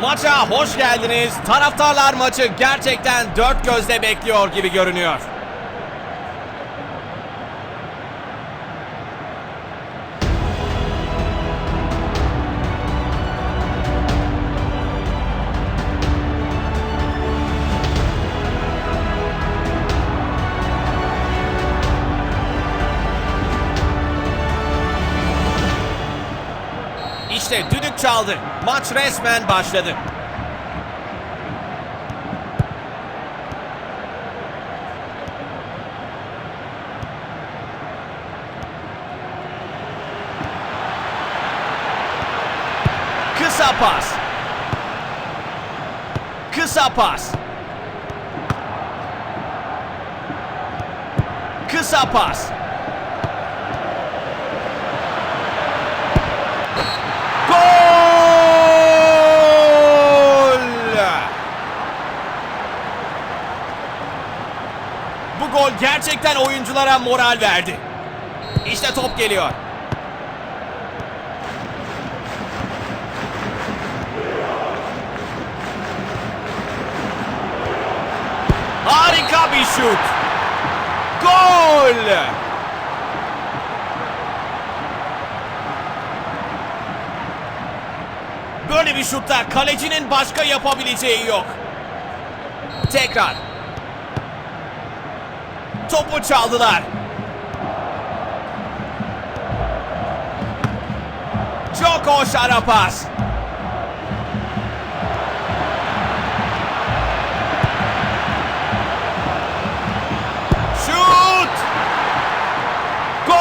Maça hoş geldiniz. Taraftarlar maçı gerçekten dört gözle bekliyor gibi görünüyor. İşte düdük çaldı. Maç resmen başladı. Kısa pas. Kısa pas. Kısa pas. Gol! Bu gol gerçekten oyunculara moral verdi. İşte top geliyor. Harika bir şut. Gol! Böyle bir şutta kalecinin başka yapabileceği yok. Tekrar. Topu çaldılar. Çok hoş ara pas. Şut! Gol!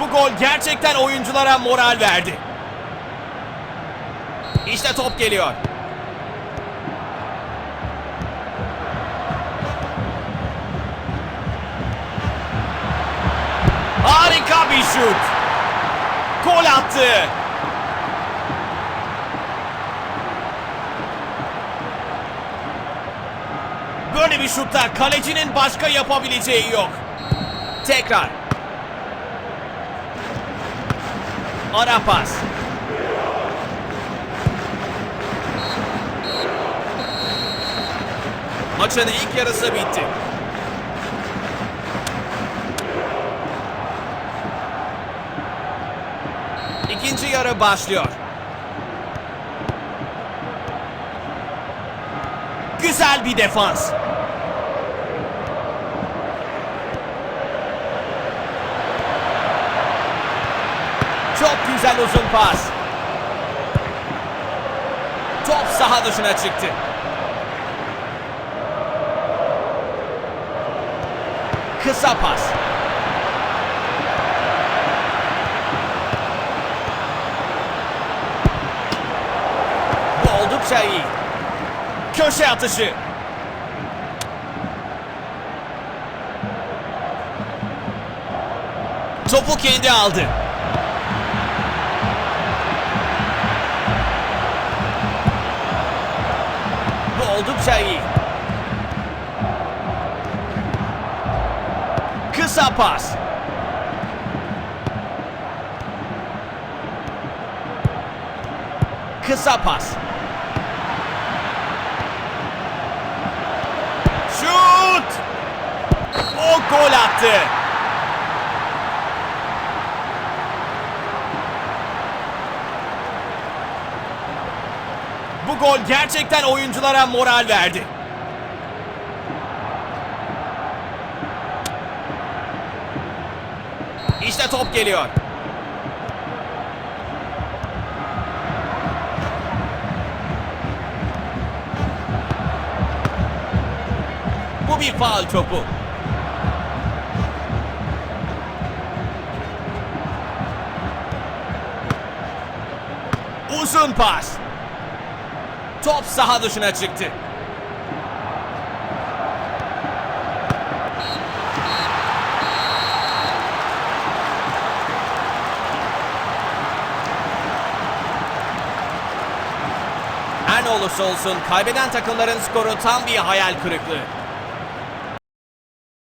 Bu gol gerçekten oyunculara moral verdi. İşte top geliyor. Bir şut. Gol attı. Böyle bir şutta kalecinin başka yapabileceği yok. Tekrar. Ara pas. Maçın ilk yarısı bitti. İkinci yarı başlıyor. Güzel bir defans. Çok güzel uzun pas. Top saha dışına çıktı. Kısa pas. Bu oldukça iyi. Köşe atışı. Topu kendi aldı. Bu oldukça iyi. Kısa pas. Kısa pas. Şut! O gol attı. Bu gol gerçekten oyunculara moral verdi. İşte top geliyor. Bir faul topu. Uzun pas. Top saha dışına çıktı. Her ne olursa olsun kaybeden takımların skoru tam bir hayal kırıklığı.